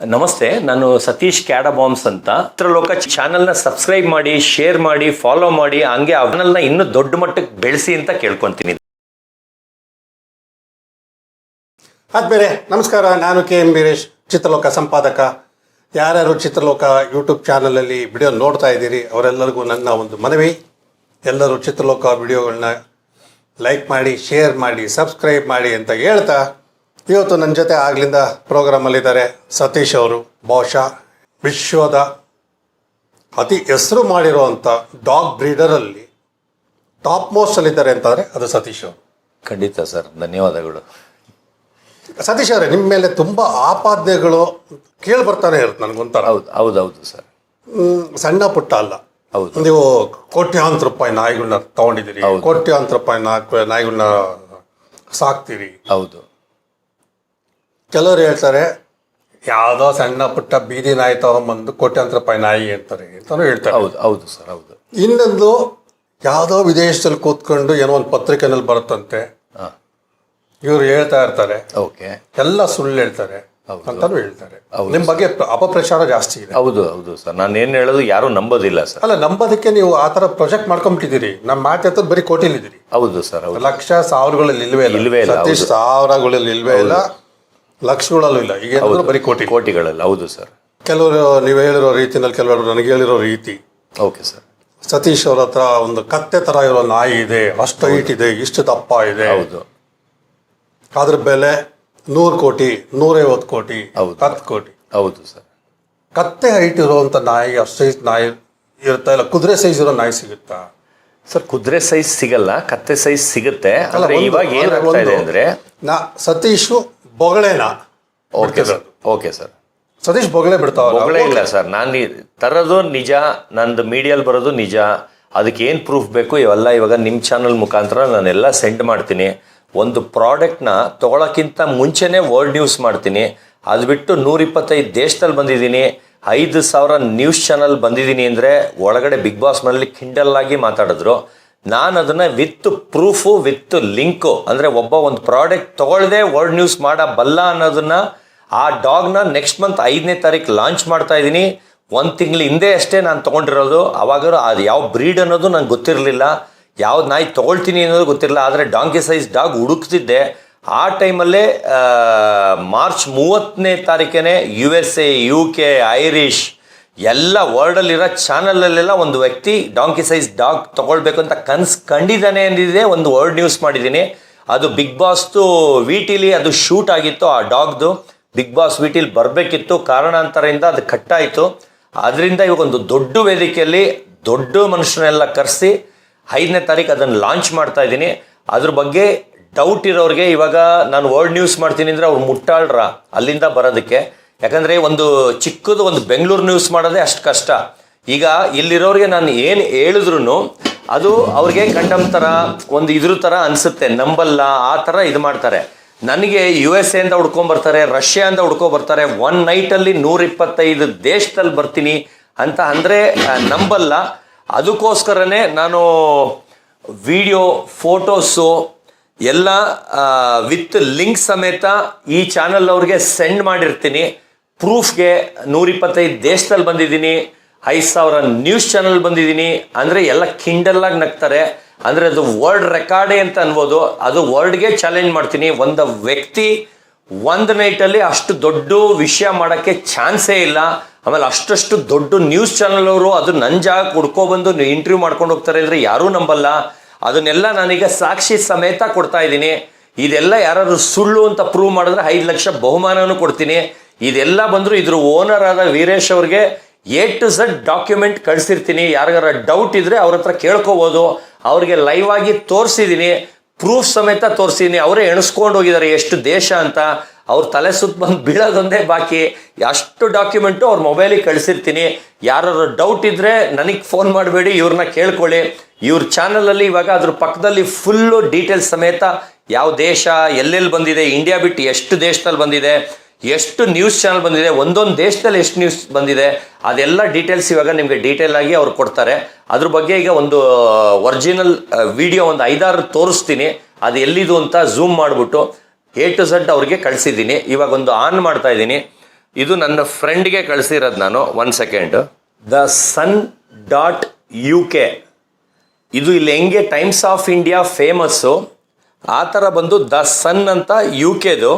ನಮಸ್ತೆ, ನಾನು ಸತೀಶ್ ಕ್ಯಾಡಬಾಮ್ಸ್ ಅಂತ. ಚಿತ್ರಲೋಕ ಚಾನಲ್ನ ಸಬ್ಸ್ಕ್ರೈಬ್ ಮಾಡಿ, ಶೇರ್ ಮಾಡಿ, ಫಾಲೋ ಮಾಡಿ, ಹಂಗೆ ಅವನಲ್ಲ ಇನ್ನೂ ದೊಡ್ಡ ಮಟ್ಟಕ್ಕೆ ಬೆಳೆಸಿ ಅಂತ ಕೇಳ್ಕೊಂತೀನಿ. ಆದ್ಮೇಲೆ, ನಮಸ್ಕಾರ, ನಾನು ಕೆ ಎಂ ವೀರೇಶ್, ಚಿತ್ರಲೋಕ ಸಂಪಾದಕ. ಯಾರ್ಯಾರು ಚಿತ್ರಲೋಕ ಯೂಟ್ಯೂಬ್ ಚಾನಲಲ್ಲಿ ವಿಡಿಯೋ ನೋಡ್ತಾ ಇದ್ದೀರಿ, ಅವರೆಲ್ಲರಿಗೂ ನನ್ನ ಒಂದು ಮನವಿ. ಎಲ್ಲರೂ ಚಿತ್ರಲೋಕ ವಿಡಿಯೋಗಳನ್ನ ಲೈಕ್ ಮಾಡಿ ಶೇರ್ ಮಾಡಿ ಸಬ್ಸ್ಕ್ರೈಬ್ ಮಾಡಿ ಅಂತ ಹೇಳ್ತಾ ಇವತ್ತು ನನ್ನ ಜೊತೆ ಆಗ್ಲಿಂದ ಪ್ರೋಗ್ರಾಮಲ್ಲಿದ್ದಾರೆ ಸತೀಶ್ ಅವರು. ಬಹುಶಃ ವಿಶ್ವದ ಅತಿ ಹೆಸರು ಮಾಡಿರುವಂಥ ಡಾಗ್ ಬ್ರೀಡರಲ್ಲಿ ಟಾಪ್ ಮೋಸ್ಟಲ್ಲಿದ್ದಾರೆ ಅಂತಂದರೆ ಅದು ಸತೀಶ್ ಅವರು. ಖಂಡಿತ ಸರ್ ಧನ್ಯವಾದಗಳು. ಸತೀಶ್ ಅವರೇ ನಿಮ್ಮ ಮೇಲೆ ತುಂಬಾ ಆಪಾದ್ಯಗಳು ಕೇಳಿ ಬರ್ತಾನೆ ಇರುತ್ತೆ ನನಗೊಂಥರ ಹೌದು ಹೌದೌದು ಸರ್. ಹ್ಮ್, ಸಣ್ಣ ಪುಟ್ಟ ಅಲ್ಲ. ಹೌದು. ನೀವು ಕೋಟ್ಯಾಂತರ ರೂಪಾಯಿ ನಾಯಿಗಳನ್ನ ತಗೊಂಡಿದ್ದೀರಿ ಹೌದು. ಕೋಟ್ಯಾಂತರ ರೂಪಾಯಿ ನಾಲ್ಕು ನಾಯಿಗಳನ್ನ ಸಾಕ್ತೀರಿ. ಹೌದು. ಕೆಲವರು ಹೇಳ್ತಾರೆ ಯಾವುದೋ ಸಣ್ಣ ಪುಟ್ಟ ಬೀದಿ ನಾಯಿ ತಗೊಂಬಂದು ಕೋಟ್ಯಾಂತರ ರೂಪಾಯಿ ನಾಯಿ ಅಂತಾರೆ ಅಂತಾನು ಹೇಳ್ತಾರೆ. ಹೌದು ಹೌದು ಸರ್ ಹೌದು. ಇನ್ನೊಂದು ಯಾವುದೋ ವಿದೇಶದಲ್ಲಿ ಕೂತ್ಕೊಂಡು ಏನೋ ಒಂದು ಪತ್ರಿಕೆನಲ್ಲಿ ಬರುತ್ತಂತೆ ಇವ್ರು ಹೇಳ್ತಾ ಇರ್ತಾರೆ ಓಕೆ. ಎಲ್ಲ ಸುಳ್ಳು ಹೇಳ್ತಾರೆ. ಅಂತಾನು ಹೇಳ್ತಾರೆ. ನಿಮ್ಮ ಬಗ್ಗೆ ಪ್ರ- ಅಪಪ್ರಚಾರ ಜಾಸ್ತಿ ಇದೆ. ಹೌದು ಹೌದು ಸರ್. ನಾನು ಏನು ಹೇಳೋದು ಯಾರು ನಂಬೋದಿಲ್ಲ ಸರ್. ಅಲ್ಲ ನಂಬೋದಕ್ಕೆ ನೀವು ಆ ಥರ ಪ್ರೊಜೆಕ್ಟ್ ಮಾಡ್ಕೊಂಬಿಟ್ಟಿದ್ದೀರಿ. ನಮ್ಮ ಮಾತೆ ಹತ್ರ ಬರೀ ಕೋಟಿಲಿದ್ದೀರಿ. ಹೌದು ಸರ್ ಹೌದು. ಲಕ್ಷ ಸಾವಿರಗಳಲ್ಲಿ ಇಲ್ವೇ ಇಲ್ಲ. ಇಲ್ವೇ ಇಲ್ಲ. ಸಾವಿರಗಳಲ್ಲಿ ಇಲ್ವೇ ಇಲ್ಲ. ಲಕ್ಷಗಳಲ್ಲೂ ಇಲ್ಲ. ಈಗ ಹೌದು. ಬರೀ ಕೋಟಿ. ಕೋಟಿಗಳಲ್ಲಿ. ಹೌದು ಸರ್. ಕೆಲವರು ನೀವು ಹೇಳಿರೋ ರೀತಿನಲ್ಲಿ ಕೆಲವರು ನನಗೆ ಹೇಳಿರೋ ರೀತಿ. Okay sir. ಸತೀಶ್ ಅವ್ರ ಹತ್ರ ಒಂದು ಕತ್ತೆ ತರ ಇರೋ ನಾಯಿ ಇದೆ. ಅಷ್ಟು ಹೈಟ್ ಇದೆ. ಇಷ್ಟು ದಪ್ಪ ಇದೆ. ಹೌದು. ಅದ್ರ ಬೆಲೆ ನೂರು ಕೋಟಿ ನೂರೈವತ್ತು ಕೋಟಿ ಹೌದು. ಹತ್ತು ಕೋಟಿ. ಹೌದು ಸರ್. ಕತ್ತೆ ಹೈಟ್ ಇರುವಂತ ನಾಯಿ ಅಷ್ಟು ಸೈಜ್ ನಾಯಿ ಇರುತ್ತಾ ಇಲ್ಲ? ಕುದುರೆ ಸೈಜ್ ಇರೋ ನಾಯಿ ಸಿಗುತ್ತಾ? ಸರ್ ಕುದುರೆ ಸೈಜ್ ಸಿಗಲ್ಲ. ಕತ್ತೆ ಸೈಜ್ ಸಿಗುತ್ತೆ. ಅಲ್ಲ, ಆದ್ರೆ ಒಂದು- ಇವಾಗ ಏನಾಗ್ತಾ ಇದೆ ಅಂದ್ರೆ ನಾ Satish ಬೊಗಳೆನ okay sir. Okay sir. Satish ಬೊಗಳೆ ಬಿಡ್ತಾವ ಬೊಗಳೆ ಇಲ್ಲ ಸರ್. ನಾನು ತರೋದು ನಿಜ ನಂದು ಮೀಡಿಯಲ್ಲಿ ಬರೋದು ನಿಜ. ಅದಕ್ಕೆ ಏನು ಪ್ರೂಫ್ ಬೇಕು ಇವೆಲ್ಲ ಇವಾಗ ನಿಮ್ಮ ಚಾನಲ್ ಮುಖಾಂತರ ನಾನೆಲ್ಲ ಸೆಂಡ್ ಮಾಡ್ತೀನಿ. ಒಂದು ಪ್ರಾಡಕ್ಟ್ನ ತೊಗೊಳಕ್ಕಿಂತ ಮುಂಚೆನೇ ವರ್ಲ್ಡ್ ನ್ಯೂಸ್ ಮಾಡ್ತೀನಿ. ಅದು ಬಿಟ್ಟು ನೂರಿಪ್ಪತ್ತೈದು ದೇಶದಲ್ಲಿ ಬಂದಿದ್ದೀನಿ. ಐದು ಸಾವಿರ ನ್ಯೂಸ್ ಚಾನಲ್ ಬಂದಿದ್ದೀನಿ ಅಂದರೆ ಒಳಗಡೆ ಬಿಗ್ ಬಾಸ್ ಮನೇಲಿ ಕಿಂಡಲ್ ಆಗಿ ಮಾತಾಡಿದ್ರು. ನಾನು ಅದನ್ನ ವಿತ್ ಪ್ರೂಫು, ವಿತ್ ಲಿಂಕು, ಅಂದರೆ ಒಬ್ಬ ಒಂದು ಪ್ರಾಡಕ್ಟ್ ತಗೊಳ್ಳದೆ ವರ್ಲ್ಡ್ ನ್ಯೂಸ್ ಮಾಡಬಲ್ಲ ಅನ್ನೋದನ್ನ ಆ ಡಾಗ್ನ ನೆಕ್ಸ್ಟ್ ಮಂತ್ ಐದನೇ ತಾರೀಕು ಲಾಂಚ್ ಮಾಡ್ತಾ ಇದ್ದೀನಿ ಒಂದು ತಿಂಗಳ ಹಿಂದೆ ಅಷ್ಟೇ ನಾನು ತೊಗೊಂಡಿರೋದು. ಅವಾಗ ಅದು ಯಾವ ಬ್ರೀಡ್ ಅನ್ನೋದು ನಂಗೆ ಗೊತ್ತಿರಲಿಲ್ಲ. ಯಾವ್ದು ನಾಯಿ ತೊಗೊಳ್ತೀನಿ ಅನ್ನೋದು ಗೊತ್ತಿರಲಿಲ್ಲ. ಆದರೆ ಡಾಂಕಿ ಸೈಜ್ ಡಾಗ್ ಹುಡುಕ್ತಿದ್ದೆ. ಆ ಟೈಮಲ್ಲೇ ಮಾರ್ಚ್ ಮೂವತ್ತನೇ ತಾರೀಕೇನೆ U S A, U K, Irish ಎಲ್ಲ ವರ್ಲ್ಡಲ್ಲಿರೋ ಚಾನಲಲ್ಲೆಲ್ಲ ಒಂದು ವ್ಯಕ್ತಿ ಡಾಂಕಿ ಸೈಜ್ ಡಾಗ್ ತಗೊಳ್ಬೇಕು ಅಂತ ಕನ್ಸು ಕಂಡಿದ್ದಾನೆ ಅಂದಿದೆ ಒಂದು ವರ್ಲ್ಡ್ ನ್ಯೂಸ್ ಮಾಡಿದ್ದೀನಿ. ಅದು ಬಿಗ್ ಬಾಸ್ದು ವಿಟಿಲಿ ಅದು ಶೂಟ್ ಆಗಿತ್ತು ಆ ಡಾಗ್ದು ಬಿಗ್ ಬಾಸ್ ವಿಟಿಲಿ ಬರಬೇಕಿತ್ತು. ಕಾರಣಾಂತರದಿಂದ ಅದು ಕಟ್ಟಾಯಿತು. ಅದರಿಂದ ಇವಾಗ ಒಂದು ದೊಡ್ಡ ವೇದಿಕೆಯಲ್ಲಿ ದೊಡ್ಡ ಮನುಷ್ಯನೆಲ್ಲ ಕರೆಸಿ ಐದನೇ ತಾರೀಕು ಅದನ್ನು ಲಾಂಚ್ ಮಾಡ್ತಾ ಇದ್ದೀನಿ. ಅದ್ರ ಬಗ್ಗೆ ಡೌಟ್ ಇರೋರಿಗೆ ಇವಾಗ ನಾನು ವರ್ಲ್ಡ್ ನ್ಯೂಸ್ ಮಾಡ್ತೀನಿ ಅಂದರೆ ಅವ್ರು ಮುಟ್ಟಾಳ್ರ ಅಲ್ಲಿಂದ ಬರೋದಕ್ಕೆ. ಯಾಕಂದರೆ ಒಂದು ಚಿಕ್ಕದು ಒಂದು ಬೆಂಗಳೂರು ನ್ಯೂಸ್ ಮಾಡೋದೇ ಅಷ್ಟು ಕಷ್ಟ. ಈಗ ಇಲ್ಲಿರೋರಿಗೆ ನಾನು ಏನು ಹೇಳಿದ್ರು ಅದು ಅವ್ರಿಗೆ ಕಂಡಮ್ ಥರ ಒಂದು ಇದ್ರ ಥರ ಅನಿಸುತ್ತೆ. ನಂಬಲ್ಲ, ಆ ಥರ ಇದು ಮಾಡ್ತಾರೆ. ನನಗೆ ಯು ಎಸ್ ಎಂದ ಅಂತ ಹುಡ್ಕೊಂಬರ್ತಾರೆ ರಷ್ಯಾ ಅಂತ ಹುಡ್ಕೊಬರ್ತಾರೆ ಒನ್ ನೈಟಲ್ಲಿ ನೂರಿಪ್ಪತ್ತೈದು ದೇಶದಲ್ಲಿ ಬರ್ತೀನಿ ಅಂತ ಅಂದರೆ ನಂಬಲ್ಲ. ಅದಕ್ಕೋಸ್ಕರನೇ ನಾನು ವಿಡಿಯೋ ಫೋಟೋಸು ಎಲ್ಲ ವಿತ್ ಲಿಂಕ್ ಸಮೇತ ಈ ಚಾನಲ್ ಅವ್ರಿಗೆ ಸೆಂಡ್ ಮಾಡಿರ್ತೀನಿ. ಪ್ರೂಫ್ಗೆ ನೂರಿಪ್ಪತ್ತೈದು ದೇಶದಲ್ಲಿ ಬಂದಿದ್ದೀನಿ, ಐದು ಸಾವಿರ ನ್ಯೂಸ್ ಚಾನಲ್ ಬಂದಿದ್ದೀನಿ. ಅಂದರೆ ಎಲ್ಲ ಕಿಂಡಲ್ಲಾಗಿ ನಗ್ತಾರೆ. ಅಂದರೆ ಅದು ವರ್ಲ್ಡ್ ರೆಕಾರ್ಡೇ ಅಂತ ಅನ್ಬೋದು. ಅದು ವರ್ಲ್ಡ್ಗೆ ಚಾಲೆಂಜ್ ಮಾಡ್ತೀನಿ. ಒಂದು ವ್ಯಕ್ತಿ ಒಂದು ನೈಟಲ್ಲಿ ಅಷ್ಟು ದೊಡ್ಡ ವಿಷಯ ಮಾಡೋಕ್ಕೆ ಚಾನ್ಸೇ ಇಲ್ಲ. ಆಮೇಲೆ ಅಷ್ಟಷ್ಟು ದೊಡ್ಡ ನ್ಯೂಸ್ ಚಾನಲ್ ಅವರು ಅದು ನನ್ನ ಜಾಗ ಹುಡ್ಕೊಬಂದು ಇಂಟರ್ವ್ಯೂ ಮಾಡ್ಕೊಂಡು ಹೋಗ್ತಾರೆ ಅಂದರೆ ಯಾರೂ ನಂಬಲ್ಲ. ಅದನ್ನೆಲ್ಲ ನಾನೀಗ ಸಾಕ್ಷಿ ಸಮೇತ ಕೊಡ್ತಾ ಇದ್ದೀನಿ. ಇದೆಲ್ಲ ಯಾರಾದರೂ ಸುಳ್ಳು ಅಂತ ಪ್ರೂವ್ ಮಾಡಿದ್ರೆ ಐದು ಲಕ್ಷ ಬಹುಮಾನನೂ ಕೊಡ್ತೀನಿ. ಇದೆಲ್ಲ ಬಂದರೂ ಇದ್ರ ಓನರ್ ಆದ ವೀರೇಶ್ ಅವ್ರಿಗೆ ಎ ಟು ಝಡ್ ಡಾಕ್ಯುಮೆಂಟ್ ಕಳಿಸಿರ್ತೀನಿ. ಯಾರಿಗಾರ ಡೌಟ್ ಇದ್ರೆ ಅವ್ರ ಹತ್ರ ಕೇಳ್ಕೋಬೋದು. ಅವ್ರಿಗೆ ಲೈವ್ ಆಗಿ ತೋರಿಸಿದ್ದೀನಿ ಪ್ರೂಫ್ ಸಮೇತ ತೋರಿಸಿದ್ದೀನಿ ಅವರೇ ಎಣಿಸ್ಕೊಂಡು ಹೋಗಿದ್ದಾರೆ ಎಷ್ಟು ದೇಶ ಅಂತ. ಅವ್ರ ತಲೆ ಸುತ್ತ ಬಂದು ಬೀಳೋದೊಂದೇ ಬಾಕಿ. ಅಷ್ಟು ಡಾಕ್ಯುಮೆಂಟು ಅವ್ರ ಮೊಬೈಲಿಗೆ ಕಳಿಸಿರ್ತೀನಿ. ಯಾರು ಡೌಟ್ ಇದ್ರೆ ನನಗೆ ಫೋನ್ ಮಾಡಬೇಡಿ. ಇವ್ರನ್ನ ಕೇಳ್ಕೊಳ್ಳಿ. ಇವ್ರ ಚಾನಲಲ್ಲಿ ಇವಾಗ ಅದ್ರ ಪಕ್ಕದಲ್ಲಿ ಫುಲ್ಲು ಡೀಟೇಲ್ಸ್ ಸಮೇತ ಯಾವ ದೇಶ, ಎಲ್ಲೆಲ್ಲಿ ಬಂದಿದೆ ಇಂಡಿಯಾ ಬಿಟ್ಟು ಎಷ್ಟು ದೇಶದಲ್ಲಿ ಬಂದಿದೆ ಎಷ್ಟು ನ್ಯೂಸ್ ಚಾನಲ್ ಬಂದಿದೆ, ಒಂದೊಂದು ದೇಶದಲ್ಲಿ ಎಷ್ಟು ನ್ಯೂಸ್ ಬಂದಿದೆ, ಅದೆಲ್ಲ ಡೀಟೇಲ್ಸ್ ಇವಾಗ ನಿಮಗೆ ಡೀಟೇಲ್ ಆಗಿ ಅವ್ರು ಕೊಡ್ತಾರೆ. ಅದ್ರ ಬಗ್ಗೆ ಈಗ ಒಂದು ಒರಿಜಿನಲ್ ವಿಡಿಯೋ ಒಂದು ಐದಾರು ತೋರಿಸ್ತೀನಿ. ಅದು ಎಲ್ಲಿದು ಅಂತ ಝೂಮ್ ಮಾಡಿಬಿಟ್ಟು ಎ ಟು ಝಡ್ ಅವ್ರಿಗೆ ಕಳಿಸಿದ್ದೀನಿ. ಇವಾಗ ಒಂದು ಆನ್ ಮಾಡ್ತಾ ಇದ್ದೀನಿ. ಇದು ನನ್ನ ಫ್ರೆಂಡ್ಗೆ ಕಳಿಸಿರೋದು ನಾನು one second the sun dot U K ಇದು ಇಲ್ಲಿ ಹೆಂಗೆ ಟೈಮ್ಸ್ ಆಫ್ ಇಂಡಿಯಾ ಫೇಮಸ್ಸು ಆ ಥರ ಬಂದು ದ ಸನ್ ಅಂತ ಯು ಕೆದು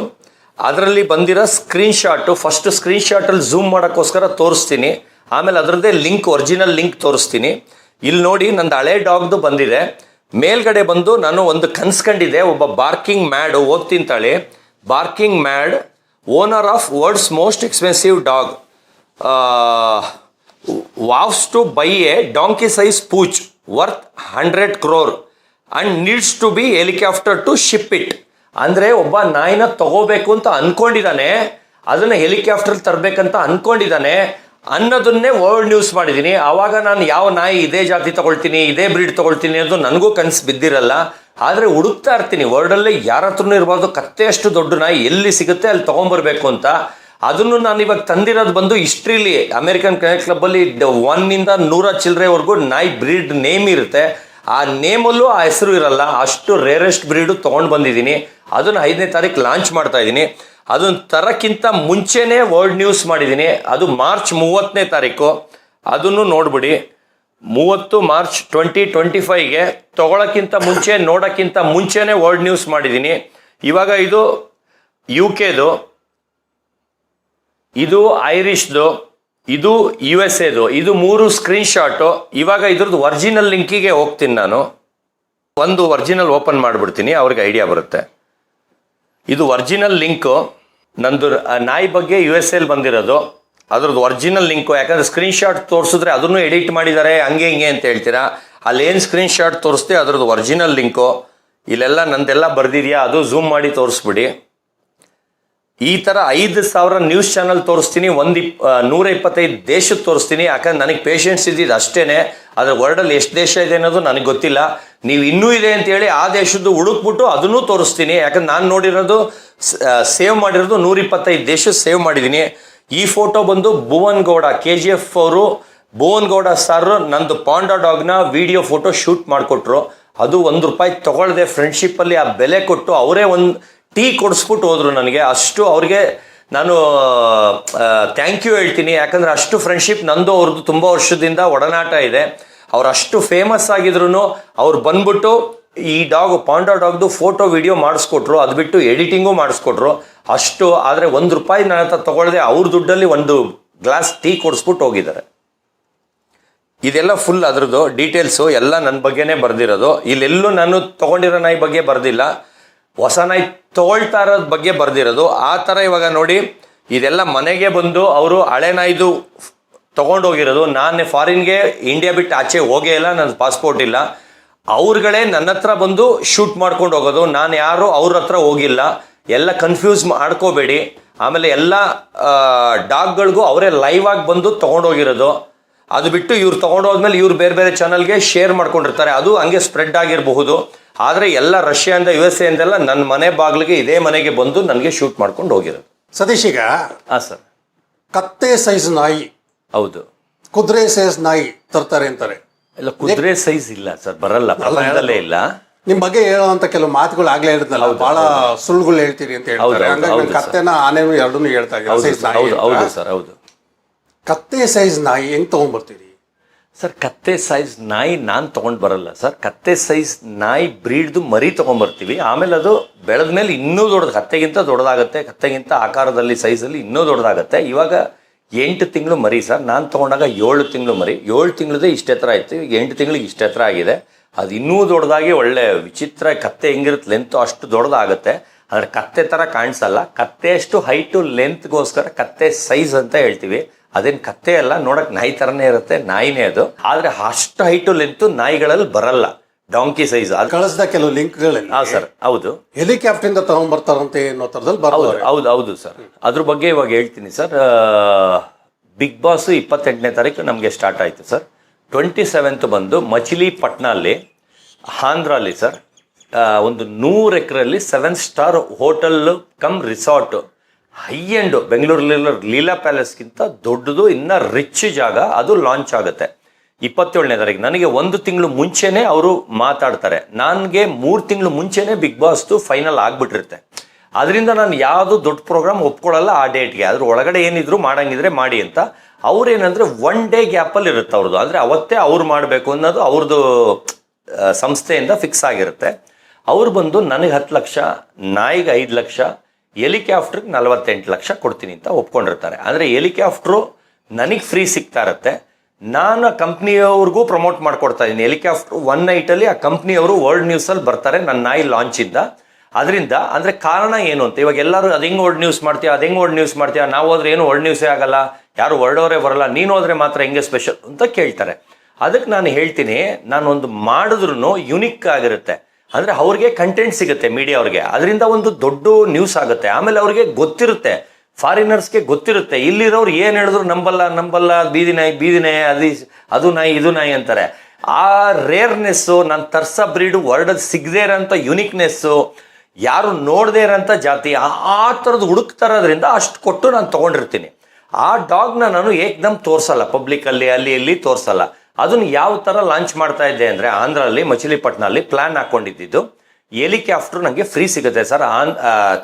ಅದರಲ್ಲಿ ಬಂದಿರೋ ಸ್ಕ್ರೀನ್ ಶಾಟು ಫಸ್ಟ್ ಸ್ಕ್ರೀನ್ ಶಾಟಲ್ಲಿ ಝೂಮ್ ಮಾಡೋಕ್ಕೋಸ್ಕರ ತೋರಿಸ್ತೀನಿ. ಆಮೇಲೆ ಅದರದ್ದೇ ಲಿಂಕ್ ಒರಿಜಿನಲ್ ಲಿಂಕ್ ತೋರಿಸ್ತೀನಿ. ಇಲ್ಲಿ ನೋಡಿ ನಂದು ಹಳೆ ಡಾಗ್ದು ಬಂದಿದೆ. ಮೇಲ್ಗಡೆ ಬಂದು ನಾನು ಒಂದು ಕನ್ಸ್ಕೊಂಡಿದ್ದೆ ಒಬ್ಬ ಬಾರ್ಕಿಂಗ್ ಮ್ಯಾಡ್ ತಾಳಿ. Barking mad owner of world's most expensive dog vows to buy a donkey size pooch worth hundred crore and needs to be helicopter to ship it ಅಂದ್ರೆ ಒಬ್ಬ ನಾಯಿನ ತಗೋಬೇಕು ಅಂತ ಅನ್ಕೊಂಡಿದ್ದಾನೆ, ಅದನ್ನ ಹೆಲಿಕಾಪ್ಟರ್ ತರಬೇಕಂತ ಅನ್ಕೊಂಡಿದ್ದಾನೆ, ಅನ್ನೋದನ್ನೇ ವರ್ಲ್ಡ್ ನ್ಯೂಸ್ ಮಾಡಿದ್ದೀನಿ ಆವಾಗ ನಾನು ಯಾವ ನಾಯಿ ಇದೇ ಜಾತಿ ತಗೊಳ್ತೀನಿ, ಇದೇ ಬ್ರೀಡ್ ತಗೊಳ್ತೀನಿ ಅಂತ ನನಗೂ ಕನಸು ಬಿದ್ದಿರಲ್ಲ. ಆದರೆ ಹುಡುಕ್ತಾ ಇರ್ತೀನಿ ವರ್ಲ್ಡಲ್ಲೇ ಯಾರ ಹತ್ರನೂ ಇರಬಾರ್ದು ಕತ್ತೆಯಷ್ಟು ದೊಡ್ಡ ನಾಯಿ ಎಲ್ಲಿ ಸಿಗುತ್ತೆ ಅಲ್ಲಿ ತಗೊಂಬರ್ಬೇಕು ಅಂತ. ಅದನ್ನು ನಾನು ಇವಾಗ ತಂದಿರೋದು ಬಂದು ಹಿಸ್ಟ್ರಿಲಿ ಅಮೆರಿಕನ್ ಕ್ರಿಕೆಟ್ ಕ್ಲಬ್ ಅಲ್ಲಿ ಒನ್ ಇಂದ ನೂರ ಚಿಲ್ಲರೆವರೆಗೂ ನಾಯಿ ಬ್ರೀಡ್ ನೇಮ್ ಇರುತ್ತೆ. ಆ ನೇಮಲ್ಲೂ ಆ ಹೆಸರು ಇರಲ್ಲ. ಅಷ್ಟು ರೇರೆಸ್ಟ್ ಬ್ರೀಡು ತೊಗೊಂಡು ಬಂದಿದ್ದೀನಿ. ಅದನ್ನು ಐದನೇ ತಾರೀಕು ಲಾಂಚ್ ಮಾಡ್ತಾ ಇದ್ದೀನಿ. ಅದನ್ನು ತರಕ್ಕಿಂತ ಮುಂಚೆನೇ ವರ್ಲ್ಡ್ ನ್ಯೂಸ್ ಮಾಡಿದ್ದೀನಿ. ಅದು ಮಾರ್ಚ್ ಮೂವತ್ತನೇ ತಾರೀಕು ಅದನ್ನು ನೋಡ್ಬಿಡಿ. ಮೂವತ್ತು ಮಾರ್ಚ್ ಟ್ವೆಂಟಿ ಟ್ವೆಂಟಿ ಫೈವ್ಗೆ ತೊಗೊಳಕ್ಕಿಂತ ಮುಂಚೆ, ನೋಡೋಕ್ಕಿಂತ ಮುಂಚೆನೇ ವರ್ಲ್ಡ್ ನ್ಯೂಸ್ ಮಾಡಿದ್ದೀನಿ. ಇವಾಗ ಇದು ಯು ಕೆದು ಇದು ಐರಿಷ್ದು ಇದು ಯು ಎಸ್ ಎದು ಇದು ಮೂರು ಸ್ಕ್ರೀನ್ ಶಾಟು ಇವಾಗ ಇದ್ರದ್ದು ಒರಿಜಿನಲ್ ಲಿಂಕಿಗೆ ಹೋಗ್ತೀನಿ ನಾನು. ಒಂದು ಒರಿಜಿನಲ್ ಓಪನ್ ಮಾಡಿಬಿಡ್ತೀನಿ, ಅವ್ರಿಗೆ ಐಡಿಯಾ ಬರುತ್ತೆ. ಇದು ಒರಿಜಿನಲ್ ಲಿಂಕು ನಂದು ನಾಯಿ ಬಗ್ಗೆ ಯು ಎಸ್ ಎಲ್ ಬಂದಿರೋದು. ಅದ್ರದ್ದು ಒರಿಜಿನಲ್ ಲಿಂಕು ಯಾಕಂದ್ರೆ ಸ್ಕ್ರೀನ್ ಶಾಟ್ ತೋರಿಸಿದ್ರೆ ಅದನ್ನು ಎಡಿಟ್ ಮಾಡಿದ್ದಾರೆ, ಹಂಗೆ ಹಿಂಗೆ ಅಂತ ಹೇಳ್ತೀರಾ? ಅಲ್ಲೇನು ಸ್ಕ್ರೀನ್ ಶಾಟ್ ತೋರಿಸ್ತೀವಿ ಅದ್ರದ್ದು ಒರಿಜಿನಲ್ ಲಿಂಕು ಇಲ್ಲೆಲ್ಲ ನಂದೆಲ್ಲ ಬರೆದಿದೆಯಾ? ಅದು ಝೂಮ್ ಮಾಡಿ ತೋರಿಸ್ಬಿಡಿ. ಈ ತರ ಐದು ಸಾವಿರ ನ್ಯೂಸ್ ಚಾನಲ್ ತೋರಿಸ್ತೀನಿ, ಒಂದು ಇಪ್ ನೂರ ಇಪ್ಪತ್ತೈದು ದೇಶಕ್ಕೆ ತೋರಿಸ್ತೀನಿ. ಯಾಕಂದ್ರೆ ನನಗೆ ಪೇಷೆಂಟ್ಸ್ ಇದ್ದಿದ್ದು ಅಷ್ಟೇನೆ. ಅದ್ರ ವರ್ಲ್ಡಲ್ಲಿ ಎಷ್ಟು ದೇಶ ಇದೆ ಅನ್ನೋದು ನನಗೆ ಗೊತ್ತಿಲ್ಲ. ನೀವು ಇನ್ನೂ ಇದೆ ಅಂತೇಳಿ ಆ ದೇಶದ್ದು ಹುಡುಕ್ಬಿಟ್ಟು ಅದನ್ನೂ ತೋರಿಸ್ತೀನಿ. ಯಾಕಂದ್ರೆ ನಾನು ನೋಡಿರೋದು ಸೇವ್ ಮಾಡಿರೋದು ನೂರ ಇಪ್ಪತ್ತೈದು ದೇಶ ಸೇವ್ ಮಾಡಿದ್ದೀನಿ ಈ ಫೋಟೋ ಬಂದು Bhuvan Gowda K G F ಅವರು, ಭುವನ್ ಗೌಡ ಸರ್ ನಂದು ಪಾಂಡಾ ಡಾಗ್ನ ವಿಡಿಯೋ ಫೋಟೋ ಶೂಟ್ ಮಾಡಿಕೊಟ್ರು. ಅದು ಒಂದು ರೂಪಾಯಿ ತಗೊಳ್ದೆ ಫ್ರೆಂಡ್ಶಿಪ್ಪಲ್ಲಿ ಆ ಬೆಲೆ ಕೊಟ್ಟು ಅವರೇ ಒಂದು ಟೀ ಕೊಡಿಸ್ಬಿಟ್ಟು ಹೋದ್ರು ನನಗೆ. ಅಷ್ಟು ಅವ್ರಿಗೆ ನಾನು ಥ್ಯಾಂಕ್ ಯು ಹೇಳ್ತೀನಿ. ಯಾಕಂದ್ರೆ ಅಷ್ಟು ಫ್ರೆಂಡ್ಶಿಪ್ ನಂದು, ಅವ್ರದ್ದು ತುಂಬ ವರ್ಷದಿಂದ ಒಡನಾಟ ಇದೆ. ಅವ್ರು ಅಷ್ಟು ಫೇಮಸ್ ಆಗಿದ್ರು ಅವ್ರು ಬಂದ್ಬಿಟ್ಟು ಈ ಡಾಗ್ ಪಾಂಡಾ ಡಾಗ್ದು ಫೋಟೋ ವಿಡಿಯೋ ಮಾಡಿಸ್ಕೊಟ್ರು. ಅದು ಬಿಟ್ಟು ಎಡಿಟಿಂಗು ಮಾಡಿಸ್ಕೊಟ್ರು. ಅಷ್ಟು, ಆದರೆ ಒಂದು ರೂಪಾಯಿ ನನ್ನ ಹತ್ರ ತೊಗೊಳ್ದೆ ಅವ್ರ ದುಡ್ಡಲ್ಲಿ ಒಂದು ಗ್ಲಾಸ್ ಟೀ ಕೊಡಿಸ್ಬಿಟ್ಟು ಹೋಗಿದ್ದಾರೆ. ಇದೆಲ್ಲ ಫುಲ್ ಅದ್ರದ್ದು ಡೀಟೇಲ್ಸು ಎಲ್ಲ ನನ್ನ ಬಗ್ಗೆನೇ ಬರೆದಿರೋದು. ಇಲ್ಲೆಲ್ಲೂ ನಾನು ತಗೊಂಡಿರೋ ನಾಯಿ ಬಗ್ಗೆ ಬರ್ದಿಲ್ಲ. ಹೊಸ ನಾಯಿ ತಗೊಳ್ತಾ ಇರೋದ್ ಬಗ್ಗೆ ಬರ್ದಿರೋದು. ಆ ಥರ ಇವಾಗ ನೋಡಿ, ಇದೆಲ್ಲ ಮನೆಗೆ ಬಂದು ಅವರು ಹಳೆ ನಾಯಿದು ತಗೊಂಡೋಗಿರೋದು. ನಾನು ಫಾರಿನ್ಗೆ ಇಂಡಿಯಾ ಬಿಟ್ಟು ಆಚೆ ಹೋಗೇ ಇಲ್ಲ ನನ್ನ ಪಾಸ್ಪೋರ್ಟ್ ಇಲ್ಲ. ಅವ್ರುಗಳೇ ನನ್ನ ಹತ್ರ ಬಂದು ಶೂಟ್ ಮಾಡ್ಕೊಂಡು ಹೋಗೋದು. ನಾನು ಯಾರು ಅವ್ರ ಹತ್ರ ಹೋಗಿಲ್ಲ. ಎಲ್ಲ ಕನ್ಫ್ಯೂಸ್ ಮಾಡ್ಕೋಬೇಡಿ. ಆಮೇಲೆ ಎಲ್ಲ ಡಾಗ್ಗಳಿಗೂ ಅವರೇ ಲೈವ್ ಆಗಿ ಬಂದು ತೊಗೊಂಡೋಗಿರೋದು. ಅದು ಬಿಟ್ಟು ಇವ್ರು ತೊಗೊಂಡೋದ್ಮೇಲೆ ಇವ್ರು ಬೇರೆ ಬೇರೆ ಚಾನಲ್ಗೆ ಶೇರ್ ಮಾಡ್ಕೊಂಡಿರ್ತಾರೆ. ಅದು ಹಂಗೆ ಸ್ಪ್ರೆಡ್ ಆಗಿರಬಹುದು. ಆದರೆ ಎಲ್ಲ ರಷ್ಯಾದಿಂದ ಯು ಎಸ್ ಎಂದೆಲ್ಲ ನನ್ನ ಮನೆ ಬಾಗಿಲಿಗೆ ಇದೇ ಮನೆಗೆ ಬಂದು ನನಗೆ ಶೂಟ್ ಮಾಡ್ಕೊಂಡು ಹೋಗಿರೋದು. ಸತೀಶ್ ಈಗ ಹಾಂ ಸರ್ ಕತ್ತೆ ಸೈಜ್ ನಾಯಿ. ಹೌದು. ಕುದುರೆ ಸೈಜ್ ನಾಯಿ ತರ್ತಾರೆ ಅಂತಾರೆ. ಇಲ್ಲ ಕುದುರೆ ಸೈಜ್ ಇಲ್ಲ ಸರ್ ಬರಲ್ಲ ಪ್ರಪಂಚದಲ್ಲೇ ಇಲ್ಲ. ನಿಮ್ ಬಗ್ಗೆ ಹೇಳುವಂತ ಕೆಲವು ಮಾತುಗಳು ಆಗ್ಲೇ ಇರ್ತಲ್ಲ ಬಹಳ ಸುಳ್ಳುಗಳು ಹೇಳ್ತೀರಿ ಅಂತ ಹೇಳ್ತಾರೆ. ಹೌದು, ಹಂಗಾಗಿ ಹೌದು ನಾನು ಕತ್ತೆನ ಆನೆನು ಎರಡನ್ನೂ ಹೇಳ್ತಾ ಇದ್ದೀನಿ. ಹೌದು size ಸರ್ ನಾಯಿ ಹೌದು ಅಂತ. ಹೌದು ಸರ್ ಹೌದು. ಕತ್ತೆ ಸೈಜ್ ನಾಯಿ ಹೆಂಗ್ ತಗೊಂಡ್ಬರ್ತೀರಿ? ಸರ್ ಕತ್ತೆ ಸೈಜ್ ನಾಯಿ ನಾನು ತೊಗೊಂಡು ಬರಲ್ಲ. ಸರ್ ಕತ್ತೆ ಸೈಜ್ ನಾಯಿ ಬ್ರೀಡ್ದು ಮರಿ ತೊಗೊಂಬರ್ತೀವಿ ಆಮೇಲೆ ಅದು ಬೆಳೆದ ಮೇಲೆ ಇನ್ನೂ ದೊಡ್ಡದು, ಕತ್ತೆಗಿಂತ ದೊಡ್ಡದಾಗುತ್ತೆ, ಕತ್ತೆಗಿಂತ ಆಕಾರದಲ್ಲಿ ಸೈಜಲ್ಲಿ ಇನ್ನೂ ದೊಡ್ಡದಾಗುತ್ತೆ. ಇವಾಗ ಎಂಟು ತಿಂಗಳು ಮರಿ ಸರ್ ನಾನು ತೊಗೊಂಡಾಗ ಏಳು ತಿಂಗಳು ಮರಿ. ಏಳು ತಿಂಗಳದೇ ಇಷ್ಟೇ ಥರ ಆಯ್ತು ಈಗ ಎಂಟು ತಿಂಗಳಿಗೆ ಇಷ್ಟೇ ಥರ ಆಗಿದೆ. ಅದು ಇನ್ನೂ ದೊಡ್ಡದಾಗಿ ಒಳ್ಳೆ ವಿಚಿತ್ರ ಕತ್ತೆ ಹೆಂಗಿರುತ್ತೆ ಲೆಂತ್ ಅಷ್ಟು ದೊಡ್ಡದಾಗುತ್ತೆ. ಆದರೆ ಕತ್ತೆ ಥರ ಕಾಣಿಸಲ್ಲ. ಕತ್ತೆ ಅಷ್ಟು ಹೈಟು ಲೆಂತ್ಗೋಸ್ಕರ ಕತ್ತೆ ಸೈಜ್ ಅಂತ ಹೇಳ್ತೀವಿ. ಅದೇನು ಕತ್ತೆ ಅಲ್ಲ ನೋಡಕ್ ನಾಯಿ ಥರನೇ ಇರುತ್ತೆ ನಾಯಿನೇ ಅದು. ಆದರೆ ಅಷ್ಟು ಹೈಟು ಲೆಂತು ನಾಯಿಗಳಲ್ಲಿ ಬರಲ್ಲ. ಡಾಂಕಿ ಸೈಜ್ ಅದು ಕಳಿಸಿದ ಕೆಲವು ಲಿಂಕ್ಗಳಲ್ಲಿ ಹಾಂ ಸರ್. ಹೌದು. ಹೆಲಿಕಾಪ್ಟರ್ ಇಂದ ತಗೊಂಡ್ಬರ್ತಾರಂತೆ ಅನ್ನೋ ಹೌದು ಬರ್ತಾರೆ. ಹೌದು ಹೌದು ಸರ್. ಅದ್ರ ಬಗ್ಗೆ ಇವಾಗ ಹೇಳ್ತೀನಿ ಸರ್. ಬಿಗ್ ಬಾಸ್ ಇಪ್ಪತ್ತೆಂಟನೇ ತಾರೀಕು ನಮಗೆ ಸ್ಟಾರ್ಟ್ ಆಯಿತು ಸರ್. ಟ್ವೆಂಟಿ ಸೆವೆಂತ್ ಬಂದು ಮಚಿಲಿಪಟ್ನಲ್ಲಿ ಆಂಧ್ರಲ್ಲಿ ಸರ್. ಆ, ಒಂದು ನೂರು ಎಕರೆಯಲ್ಲಿ seven star hotel cum resort high end ಬೆಂಗಳೂರಲ್ಲಿರೋ Leela ಪ್ಯಾಲೇಸ್ಗಿಂತ ದೊಡ್ಡದು, ಇನ್ನ ರಿಚ್ ಜಾಗ, ಅದು ಲಾಂಚ್ ಆಗುತ್ತೆ. ಇಪ್ಪತ್ತೇಳನೇ ತಾರೀಕು. ನನಗೆ ಒಂದು ತಿಂಗಳು ಮುಂಚೆನೆ ಅವರು ಮಾತಾಡ್ತಾರೆ. ನನಗೆ ಮೂರು ತಿಂಗಳು ಮುಂಚೆನೆ ಬಿಗ್ ಬಾಸ್ದು ಫೈನಲ್ ಆಗಿಬಿಟ್ಟಿರುತ್ತೆ. ಅದರಿಂದ ನಾನು ಯಾವುದು ದೊಡ್ಡ ಪ್ರೋಗ್ರಾಮ್ ಒಪ್ಕೊಳ್ಳಲ್ಲ ಆ ಡೇಟ್ಗೆ ಅದ್ರ ಒಳಗಡೆ ಏನಿದ್ರು ಮಾಡಂಗಿದ್ರೆ ಮಾಡಿ ಅಂತ. ಅವ್ರೇನಂದ್ರೆ ಒನ್ ಡೇ ಗ್ಯಾಪಲ್ಲಿ ಇರುತ್ತೆ ಅವ್ರದ್ದು ಅಂದರೆ ಅವತ್ತೇ ಅವ್ರು ಮಾಡಬೇಕು ಅನ್ನೋದು ಅವ್ರದ್ದು ಸಂಸ್ಥೆಯಿಂದ ಫಿಕ್ಸ್ ಆಗಿರುತ್ತೆ. ಅವ್ರು ಬಂದು ನನಗೆ ಹತ್ತು ಲಕ್ಷ, ನಾಯಿಗೆ ಐದು ಲಕ್ಷ ಹೆಲಿಕಾಪ್ಟ್ರಿಗೆ ನಲವತ್ತೆಂಟು ಲಕ್ಷ ಕೊಡ್ತೀನಿ ಅಂತ ಒಪ್ಕೊಂಡಿರ್ತಾರೆ. ಅಂದರೆ ಹೆಲಿಕ್ಯಾಪ್ಟ್ರು ನನಗೆ ಫ್ರೀ ಸಿಗ್ತಾ ಇರುತ್ತೆ. ನಾನು ಕಂಪ್ನಿಯವ್ರಿಗೂ ಪ್ರಮೋಟ್ ಮಾಡ್ಕೊಡ್ತಾ ಇದ್ದೀನಿ. ಹೆಲಿಕಾಪ್ಟರ್ ಒನ್ ನೈಟಲ್ಲಿ ಆ ಕಂಪ್ನಿಯವರು ವರ್ಲ್ಡ್ ನ್ಯೂಸಲ್ಲಿ ಬರ್ತಾರೆ. ನನ್ನ ನಾಯಿ ಲಾಂಚ್ ಇಂದ ಅದರಿಂದ ಅಂದರೆ ಕಾರಣ ಏನು ಅಂತ, ಇವಾಗ ಎಲ್ಲರೂ ಅದು ಹೆಂಗೆ ವರ್ಲ್ಡ್ ನ್ಯೂಸ್ ಮಾಡ್ತೀಯ, ಅದು ಹೆಂಗೆ ವರ್ಲ್ಡ್ ನ್ಯೂಸ್ ಮಾಡ್ತೀಯ, ನಾವು ಹೋದ್ರೆ ಏನು ವರ್ಲ್ಡ್ ನ್ಯೂಸೇ ಆಗಲ್ಲ, ಯಾರು ವರ್ಲ್ಡವರೇ ಬರಲ್ಲ, ನೀನು ಹೋದ್ರೆ ಮಾತ್ರ ಹೆಂಗೆ ಸ್ಪೆಷಲ್ ಅಂತ ಕೇಳ್ತಾರೆ. ಅದಕ್ಕೆ ನಾನು ಹೇಳ್ತೀನಿ, ನಾನೊಂದು ಮಾಡಿದ್ರೂ ಯುನಿಕ್ ಆಗಿರುತ್ತೆ. ಅಂದರೆ ಅವ್ರಿಗೆ ಕಂಟೆಂಟ್ ಸಿಗುತ್ತೆ ಮೀಡಿಯಾ ಅವ್ರಿಗೆ. ಅದರಿಂದ ಒಂದು ದೊಡ್ಡ ನ್ಯೂಸ್ ಆಗುತ್ತೆ. ಆಮೇಲೆ ಅವ್ರಿಗೆ ಗೊತ್ತಿರುತ್ತೆ ಫಾರಿನರ್ಸ್ಗೆ ಗೊತ್ತಿರುತ್ತೆ, ಇಲ್ಲಿರೋರು ಏನು ಹೇಳಿದ್ರು ನಂಬಲ್ಲ ನಂಬಲ್ಲ, ಬೀದಿ ನಾಯಿ ಬೀದಿ ನಾಯಿ, ಅದು ಅದು ನಾಯಿ, ಇದು ನಾಯಿ ಅಂತಾರೆ. ಆ ರೇರ್ನೆಸ್ಸು ನಾನು ತರ್ಸ ಬ್ರೀಡು ವರ್ಡಲ್ಲಿ ಸಿಗದೇ ಇರೋಂಥ ಯುನಿಕ್ನೆಸ್ಸು ಯಾರು ನೋಡದೇ ಇರೋಂಥ ಜಾತಿ, ಆ- ಆ ಥರದ್ದು ಹುಡುಕ್ತಾರೋದ್ರಿಂದ ಅಷ್ಟು ಕೊಟ್ಟು ನಾನು ತೊಗೊಂಡಿರ್ತೀನಿ. ಆ ಡಾಗ್ನ ನಾನು ಏಕ್ದಮ್ ತೋರಿಸಲ್ಲ ಪಬ್ಲಿಕಲ್ಲಿ ಅಲ್ಲಿ, ಇಲ್ಲಿ ತೋರಿಸಲ್ಲ. ಅದನ್ನು ಯಾವ ಥರ ಲಾಂಚ್ ಮಾಡ್ತಾ ಇದ್ದೆ ಅಂದರೆ ಆಂಧ್ರಲ್ಲಿ ಮಚಿಲಿಪಟ್ನಲ್ಲಿ ಪ್ಲ್ಯಾನ್ ಹಾಕ್ಕೊಂಡಿದ್ದು ಹೆಲಿಕಾಪ್ಟರ್ ನನಗೆ ಫ್ರೀ ಸಿಗುತ್ತೆ ಸರ್ ಆನ್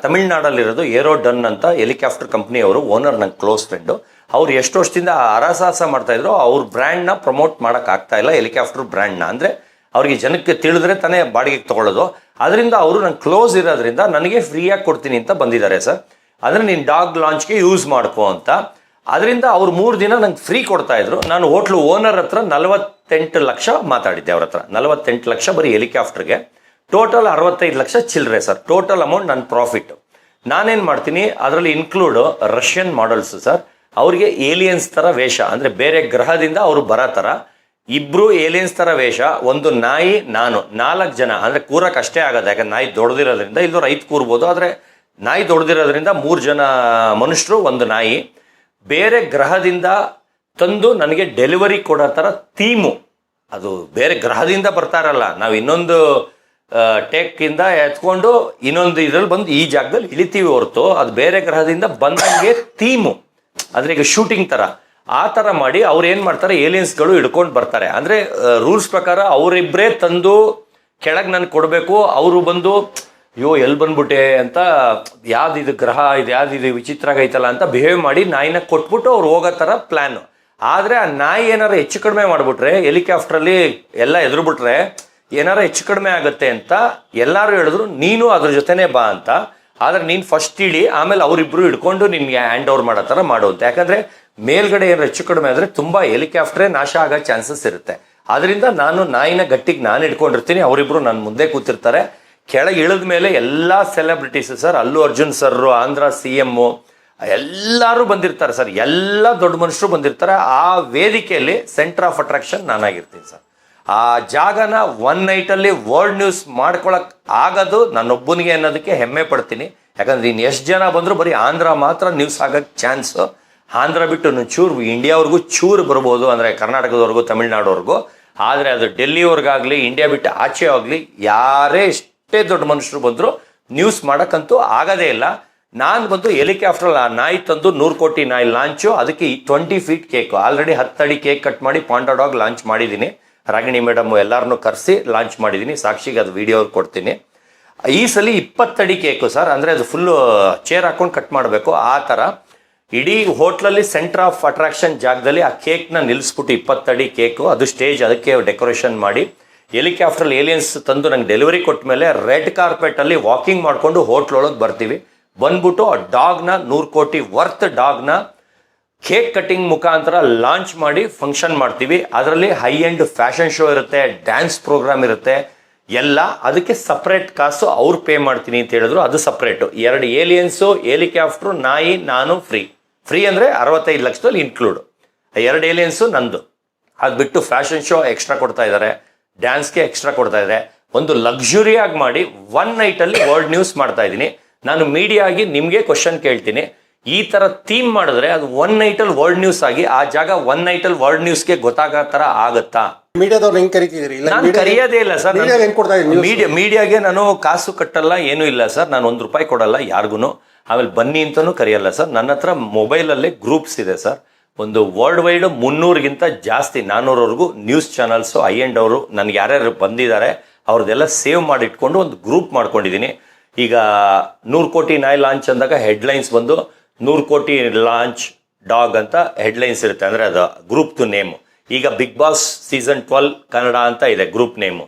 ತಮಿಳ್ನಾಡಲ್ಲಿರೋದು ಏರೋ ಡನ್ ಅಂತ ಹೆಲಿಕಾಪ್ಟರ್ ಕಂಪ್ನಿಯವರು ಓನರ್ ನಂಗೆ ಕ್ಲೋಸ್ ಫ್ರೆಂಡು ಅವ್ರು ಎಷ್ಟು ವರ್ಷದಿಂದ ಹರಸಾಹಸ ಮಾಡ್ತಾ ಇದ್ರು, ಅವ್ರ ಬ್ರ್ಯಾಂಡ್ನ ಪ್ರಮೋಟ್ ಮಾಡೋಕ್ಕಾಗ್ತಾ ಇಲ್ಲ ಹೆಲಿಕಾಪ್ಟರ್ ಬ್ರ್ಯಾಂಡ್ನ ಅಂದರೆ ಅವರಿಗೆ ಜನಕ್ಕೆ ತಿಳಿದ್ರೆ ತಾನೇ ಬಾಡಿಗೆಗೆ ತೊಗೊಳ್ಳೋದು. ಅದರಿಂದ ಅವರು ನಂಗೆ ಕ್ಲೋಸ್ ಇರೋದ್ರಿಂದ ನನಗೆ ಫ್ರೀಯಾಗಿ ಕೊಡ್ತೀನಿ ಅಂತ ಬಂದಿದ್ದಾರೆ ಸರ್ ಅಂದರೆ ನೀನು ಡಾಗ್ ಲಾಂಚ್ಗೆ ಯೂಸ್ ಮಾಡ್ಕೋ ಅಂತ. ಅದರಿಂದ ಅವ್ರು ಮೂರು ದಿನ ನಂಗೆ ಫ್ರೀ ಕೊಡ್ತಾ ಇದ್ರು. ನಾನು ಹೋಟ್ಲು ಓನರ್ ಹತ್ರ ನಲವತ್ತೆಂಟು ಲಕ್ಷ ಮಾತಾಡಿದ್ದೆ ಅವ್ರ ಹತ್ರ. ನಲವತ್ತೆಂಟು ಲಕ್ಷ ಬರೀ ಹೆಲಿಕಾಪ್ಟರ್ಗೆ. ಟೋಟಲ್ ಅರವತ್ತೈದು ಲಕ್ಷ ಚಿಲ್ಲರೆ ಸರ್. ಟೋಟಲ್ ಅಮೌಂಟ್ ನನ್ನ ಪ್ರಾಫಿಟ್ ನಾನೇನು ಮಾಡ್ತೀನಿ, ಅದರಲ್ಲಿ ಇನ್ಕ್ಲೂಡ್ ರಷ್ಯನ್ ಮಾಡಲ್ಸ್ ಸರ್. ಅವರಿಗೆ ಏಲಿಯನ್ಸ್ ಥರ ವೇಷ, ಅಂದರೆ ಬೇರೆ ಗ್ರಹದಿಂದ ಅವರು ಬರೋ ಥರ ಇಬ್ಬರು ಏಲಿಯನ್ಸ್ ಥರ ವೇಷ, ಒಂದು ನಾಯಿ, ನಾನು. ನಾಲ್ಕು ಜನ, ಅಂದರೆ ಕೂರಕ್ಕೆ ಅಷ್ಟೇ ಆಗೋದು ಯಾಕಂದ್ರೆ ನಾಯಿ ದೊಡ್ದಿರೋದ್ರಿಂದ ಇಲ್ಲದವ್ರು ಐದು ಕೂರ್ಬೋದು. ಆದರೆ ನಾಯಿ ದೊಡ್ದಿರೋದ್ರಿಂದ ಮೂರು ಜನ ಮನುಷ್ಯರು, ಒಂದು ನಾಯಿ. ಬೇರೆ ಗ್ರಹದಿಂದ ತಂದು ನನಗೆ ಡೆಲಿವರಿ ಕೊಡೋ ಥರ ಥೀಮು. ಅದು ಬೇರೆ ಗ್ರಹದಿಂದ ಬರ್ತಾರಲ್ಲ ನಾವು ಇನ್ನೊಂದು ಟೇಕಿಂದ ಎತ್ಕೊಂಡು ಇನ್ನೊಂದು ಇದರಲ್ಲಿ ಬಂದು ಈ ಜಾಗದಲ್ಲಿ ಇಳಿತೀವಿ ಹೊರತು ಅದು ಬೇರೆ ಗ್ರಹದಿಂದ ಬಂದಂಗೆ ಥೀಮು. ಅಂದರೆ ಈಗ ಶೂಟಿಂಗ್ ಥರ. ಆ ಥರ ಮಾಡಿ ಅವ್ರು ಏನು ಮಾಡ್ತಾರೆ? ಏಲಿಯನ್ಸ್ಗಳು ಹಿಡ್ಕೊಂಡು ಬರ್ತಾರೆ. ಅಂದರೆ ರೂಲ್ಸ್ ಪ್ರಕಾರ ಅವರಿಬ್ಬರೇ ತಂದು ಕೆಳಗೆ ನನಗೆ ಕೊಡಬೇಕು. ಅವರು ಬಂದು ಅಯ್ಯೋ ಎಲ್ಲಿ ಬಂದ್ಬಿಟ್ಟೆ ಅಂತ ಯಾವ್ದು ಗ್ರಹ, ಇದು ಯಾವ್ದು ಇದು ವಿಚಿತ್ರ ಆಗೈತಲ್ಲ ಅಂತ ಬಿಹೇವ್ ಮಾಡಿ ನಾಯಿನ ಕೊಟ್ಬಿಟ್ಟು ಅವ್ರು ಹೋಗೋ ಥರ ಪ್ಲ್ಯಾನ್ ಆದರೆ ಆ ನಾಯಿ ಏನಾರು ಹೆಚ್ಚು ಕಡಿಮೆ ಮಾಡಿಬಿಟ್ರೆ ಹೆಲಿಕಾಪ್ಟ್ರಲ್ಲಿ ಎಲ್ಲ ಎದುರು ಬಿಟ್ರೆ ಏನಾರ ಹೆಚ್ಚು ಕಡಿಮೆ ಆಗುತ್ತೆ ಅಂತ ಎಲ್ಲರೂ ಹೇಳಿದ್ರು, ನೀನು ಅದ್ರ ಜೊತೆನೇ ಬಾ ಅಂತ. ಆದ್ರೆ ನೀನು ಫಸ್ಟ್ ಇಳಿ, ಆಮೇಲೆ ಅವರಿಬ್ಬರು ಹಿಡ್ಕೊಂಡು ನಿನ್ಗೆ ಹ್ಯಾಂಡ್ ಓವರ್ ಮಾಡೋ ಥರ ಮಾಡುವಂತೆ ಯಾಕಂದರೆ ಮೇಲ್ಗಡೆ ಏನಾರು ಹೆಚ್ಚು ಕಡಿಮೆ ಆದರೆ ತುಂಬಾ ಹೆಲಿಕಾಪ್ಟ್ರೇ ನಾಶ ಆಗೋ ಚಾನ್ಸಸ್ ಇರುತ್ತೆ. ಆದ್ರಿಂದ ನಾನು ನಾಯಿನ ಗಟ್ಟಿಗೆ ನಾನು ಇಟ್ಕೊಂಡಿರ್ತೀನಿ ಅವರಿಬ್ಬರು ನನ್ನ ಮುಂದೆ ಕೂತಿರ್ತಾರೆ. ಕೆಳಗೆ ಇಳಿದ ಮೇಲೆ ಎಲ್ಲ celebrities sir Allu Arjun sir Andhra C M ಎಲ್ಲರೂ ಬಂದಿರ್ತಾರೆ ಸರ್ ಎಲ್ಲ ದೊಡ್ಡ ಮನುಷ್ಯರು ಬಂದಿರ್ತಾರೆ. ಆ ವೇದಿಕೆಯಲ್ಲಿ ಸೆಂಟರ್ ಆಫ್ ಅಟ್ರಾಕ್ಷನ್ ನಾನಾಗಿರ್ತೀನಿ ಸರ್ ಆ ಜಾಗನ ಒನ್ ನೈಟಲ್ಲಿ ವರ್ಲ್ಡ್ ನ್ಯೂಸ್ ಮಾಡ್ಕೊಳಕ್ ಆಗೋದು ನನ್ನೊಬ್ಬನಿಗೆ ಅನ್ನೋದಕ್ಕೆ ಹೆಮ್ಮೆ ಪಡ್ತೀನಿ. ಯಾಕಂದ್ರೆ ಇನ್ನು ಎಷ್ಟು ಜನ ಬಂದರೂ ಬರೀ ಆಂಧ್ರ ಮಾತ್ರ ನ್ಯೂಸ್ ಆಗೋಕ್ಕೆ ಚಾನ್ಸು ಆಂಧ್ರ ಬಿಟ್ಟು ಚೂರು ಇಂಡಿಯಾವ್ರಿಗೂ ಚೂರು ಬರ್ಬೋದು, ಅಂದರೆ ಕರ್ನಾಟಕದವರೆಗೂ, ತಮಿಳ್ನಾಡುವರೆಗೂ. ಆದರೆ ಅದು ಡೆಲ್ಲಿವರೆಗಾಗಲಿ, ಇಂಡಿಯಾ ಬಿಟ್ಟು ಆಚೆ ಆಗಲಿ, ಯಾರೇ ಎಷ್ಟೇ ದೊಡ್ಡ ಮನುಷ್ಯರು ಬಂದರು ನ್ಯೂಸ್ ಮಾಡೋಕ್ಕಂತೂ ಆಗೋದೇ ಇಲ್ಲ. ನಾನು ಬಂದು ಹೆಲಿಕಾಪ್ಟರ್ ಆ ನಾಯಿ ತಂದು ನೂರು ಕೋಟಿ ನಾಯಿ ಲಾಂಚು ಅದಕ್ಕೆ ಟ್ವೆಂಟಿ ಫೀಟ್ ಕೇಕು ಆಲ್ರೆಡಿ ಹತ್ತಡಿ ಕೇಕ್ ಕಟ್ ಮಾಡಿ ಪಾಂಡ ಡಾಗ್ ಲಾಂಚ್ ಮಾಡಿದ್ದೀನಿ. ರಾಗಿಣಿ ಮೇಡಮ್ ಎಲ್ಲರನ್ನು ಕರೆಸಿ ಲಾಂಚ್ ಮಾಡಿದ್ದೀನಿ. ಸಾಕ್ಷಿಗೆ ಅದು ವಿಡಿಯೋ ಕೊಡ್ತೀನಿ. ಈ ಸಲ ಇಪ್ಪತ್ತಡಿ ಕೇಕು ಸರ್ ಅಂದರೆ ಅದು ಫುಲ್ಲು ಚೇರ್ ಹಾಕೊಂಡು ಕಟ್ ಮಾಡಬೇಕು. ಆ ಥರ ಇಡೀ ಹೋಟ್ಲಲ್ಲಿ ಸೆಂಟರ್ ಆಫ್ ಅಟ್ರಾಕ್ಷನ್ ಜಾಗದಲ್ಲಿ ಆ ಕೇಕ್ನ ನಿಲ್ಲಿಸ್ಬಿಟ್ಟು ಇಪ್ಪತ್ತಡಿ ಕೇಕು ಅದು ಸ್ಟೇಜ್ ಅದಕ್ಕೆ ಡೆಕೋರೇಷನ್ ಮಾಡಿ. ಹೆಲಿಕಾಪ್ಟರ್ ಏಲಿಯನ್ಸ್ ತಂದು ನಂಗೆ ಡೆಲಿವರಿ ಕೊಟ್ಟ ಮೇಲೆ ರೆಡ್ ಕಾರ್ಪೆಟಲ್ಲಿ ವಾಕಿಂಗ್ ಮಾಡಿಕೊಂಡು ಹೋಟ್ಲ್ ಒಳಗೆ ಬರ್ತೀವಿ. ಬಂದ್ಬಿಟ್ಟು ಆ ಡಾಗ್ನ ನೂರು ಕೋಟಿ ವರ್ತ್ ಡಾಗ್ನ ಕೇಕ್ ಕಟಿಂಗ್ ಮುಖಾಂತರ ಲಾಂಚ್ ಮಾಡಿ ಫಂಕ್ಷನ್ ಮಾಡ್ತೀವಿ. ಅದರಲ್ಲಿ ಹೈ ಎಂಡ್ ಫ್ಯಾಷನ್ ಶೋ ಇರುತ್ತೆ ಡ್ಯಾನ್ಸ್ ಪ್ರೋಗ್ರಾಮ್ ಇರುತ್ತೆ. ಎಲ್ಲ ಅದಕ್ಕೆ ಸಪ್ರೇಟ್ ಕಾಸು ಅವ್ರು ಪೇ ಮಾಡ್ತೀನಿ ಅಂತ ಹೇಳಿದ್ರು. ಅದು ಸಪ್ರೇಟು ಎರಡು ಏಲಿಯನ್ಸು ಹೆಲಿಕಾಪ್ಟ್ರು ನಾಯಿ, ನಾನು ಫ್ರೀ ಫ್ರೀ ಅಂದರೆ ಅರವತ್ತೈದು ಲಕ್ಷದಲ್ಲಿ ಇನ್ಕ್ಲೂಡ್ ಎರಡು ಏಲಿಯನ್ಸು ನಂದು. ಅದು ಬಿಟ್ಟು ಫ್ಯಾಷನ್ ಶೋ ಎಕ್ಸ್ಟ್ರಾ ಕೊಡ್ತಾ ಇದ್ದಾರೆ ಡ್ಯಾನ್ಸ್ಗೆ ಎಕ್ಸ್ಟ್ರಾ ಕೊಡ್ತಾ ಇದ್ದಾರೆ. ಒಂದು ಲಕ್ಸುರಿಯಾಗಿ ಮಾಡಿ ಒನ್ ನೈಟಲ್ಲಿ ವರ್ಲ್ಡ್ ನ್ಯೂಸ್ ಮಾಡ್ತಾ ಇದ್ದೀನಿ. ನಾನು ಮೀಡಿಯಾ ಆಗಿ ನಿಮಗೆ ಕ್ವಶನ್ ಕೇಳ್ತೀನಿ. ಈ ಥರ ಥೀಮ್ ಮಾಡಿದ್ರೆ ಅದು ಒನ್ ನೈಟಲ್ಲಿ ವರ್ಲ್ಡ್ ನ್ಯೂಸ್ ಆಗಿ ಆ ಜಾಗ ಒನ್ ನೈಟಲ್ಲಿ ವರ್ಲ್ಡ್ ನ್ಯೂಸ್ಗೆ ಗೊತ್ತಾಗೋ ಥರ ಆಗುತ್ತಾ? ನಾನು ಕರೆಯೋದೇ ಇಲ್ಲ ಸರ್. ಮೀಡಿಯಾ ಮೀಡಿಯಾಗೆ ನಾನು ಕಾಸು ಕಟ್ಟಲ್ಲ ಏನೂ ಇಲ್ಲ ಸರ್. ನಾನು ಒಂದು ರೂಪಾಯಿ ಕೊಡಲ್ಲ ಯಾರಿಗೂ ಆಮೇಲೆ ಬನ್ನಿ ಅಂತಲೂ ಕರೆಯಲ್ಲ ಸರ್. ನನ್ನ ಹತ್ರ ಮೊಬೈಲಲ್ಲೇ ಗ್ರೂಪ್ಸ್ ಇದೆ ಸರ್. ಒಂದು ವರ್ಲ್ಡ್ ವೈಡ್ ಮುನ್ನೂರಿಗಿಂತ ಜಾಸ್ತಿ ನಾನ್ನೂರವರೆಗೂ ನ್ಯೂಸ್ ಚಾನಲ್ಸು ಐ ಎಂಡ್ ಅವರು ನನಗೆ ಯಾರ್ಯಾರು ಬಂದಿದ್ದಾರೆ, ಅವ್ರದ್ದೆಲ್ಲ ಸೇವ್ ಮಾಡಿಟ್ಕೊಂಡು ಒಂದು ಗ್ರೂಪ್ ಮಾಡ್ಕೊಂಡಿದ್ದೀನಿ. ಈಗ ನೂರು ಕೋಟಿ ನಾಯಿ ಲಾಂಚ್ ಅಂದಾಗ ಹೆಡ್ಲೈನ್ಸ್ ಬಂದು ನೂರು ಕೋಟಿ ಲಾಂಚ್ ಡಾಗ್ ಅಂತ ಹೆಡ್ಲೈನ್ಸ್ ಇರುತ್ತೆ. ಅಂದರೆ ಅದು ಗ್ರೂಪ್ದು ನೇಮು ಈಗ Bigg Boss season twelve Kannada ಅಂತ ಇದೆ ಗ್ರೂಪ್ ನೇಮು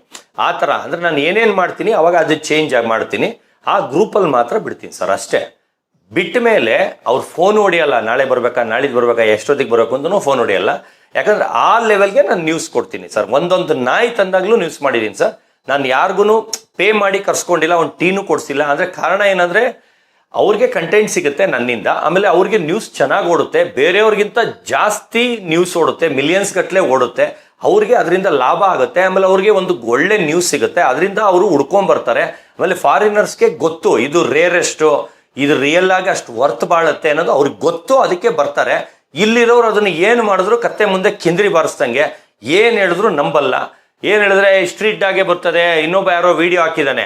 ಆ ಥರ ಅಂದರೆ ನಾನು ಏನೇನು ಮಾಡ್ತೀನಿ, ಅವಾಗ ಅದು ಚೇಂಜ್ ಆಗಿ ಮಾಡ್ತೀನಿ. ಆ ಗ್ರೂಪಲ್ಲಿ ಮಾತ್ರ ಬಿಡ್ತೀನಿ ಸರ್, ಅಷ್ಟೇ. ಬಿಟ್ಟ ಮೇಲೆ ಅವ್ರು ಫೋನ್ ಹೊಡೆಯಲ್ಲ, ನಾಳೆ ಬರಬೇಕಾ, ನಾಳಿದ್ದು ಬರಬೇಕಾ, ಎಷ್ಟೊತ್ತಿಗೆ ಬರಬೇಕು ಅಂತಲೂ ಫೋನ್ ಹೊಡೆಯಲ್ಲ. ಯಾಕಂದ್ರೆ ಆ ಲೆವೆಲ್ಗೆ ನಾನು ನ್ಯೂಸ್ ಕೊಡ್ತೀನಿ ಸರ್ ಒಂದೊಂದು ನಾಯಿ ತಂದಾಗ್ಲೂ ನ್ಯೂಸ್ ಮಾಡಿದ್ದೀನಿ ಸರ್ ನಾನು ಯಾರಿಗೂ ಪೇ ಮಾಡಿ ಕರ್ಸ್ಕೊಂಡಿಲ್ಲ ಒಂದು ಟೀನು ಕೊಡಿಸಿಲ್ಲ. ಅಂದರೆ ಕಾರಣ ಏನಂದರೆ ಅವ್ರಿಗೆ ಕಂಟೆಂಟ್ ಸಿಗುತ್ತೆ ನನ್ನಿಂದ. ಆಮೇಲೆ ಅವ್ರಿಗೆ ನ್ಯೂಸ್ ಚೆನ್ನಾಗಿ ಓಡುತ್ತೆ. ಬೇರೆಯವ್ರಿಗಿಂತ ಜಾಸ್ತಿ ನ್ಯೂಸ್ ಓಡುತ್ತೆ. ಮಿಲಿಯನ್ಸ್ ಗಟ್ಟಲೆ ಓಡುತ್ತೆ. ಅವ್ರಿಗೆ ಅದರಿಂದ ಲಾಭ ಆಗುತ್ತೆ. ಆಮೇಲೆ ಅವ್ರಿಗೆ ಒಂದು ಒಳ್ಳೆ ನ್ಯೂಸ್ ಸಿಗುತ್ತೆ. ಅದರಿಂದ ಅವರು ಹುಡ್ಕೊಂಡ್ ಬರ್ತಾರೆ ಆಮೇಲೆ ಫಾರಿನರ್ಸ್ಗೆ ಗೊತ್ತು, ಇದು ರೇರೆಸ್ಟು ಇದು ರಿಯಲ್ ಅಷ್ಟು ವರ್ತ್ ಬಾಳುತ್ತೆ ಅನ್ನೋದು ಅವ್ರಿಗೆ ಗೊತ್ತು, ಅದಕ್ಕೆ ಬರ್ತಾರೆ. ಇಲ್ಲಿರೋರು ಅದನ್ನ ಏನು ಮಾಡಿದ್ರು ಕತ್ತೆ ಮುಂದೆ ಕಿಂದ್ರಿ ಬಾರಿಸ್ದಂಗೆ. ಏನು ಹೇಳಿದ್ರು ನಂಬಲ್ಲ. ಏನು ಹೇಳಿದ್ರೆ ಸ್ಟ್ರೀಟ್ ಆಗೇ ಬರ್ತದೆ, ಇನ್ನೊಬ್ಬ ಯಾರೋ ವಿಡಿಯೋ ಹಾಕಿದ್ದಾನೆ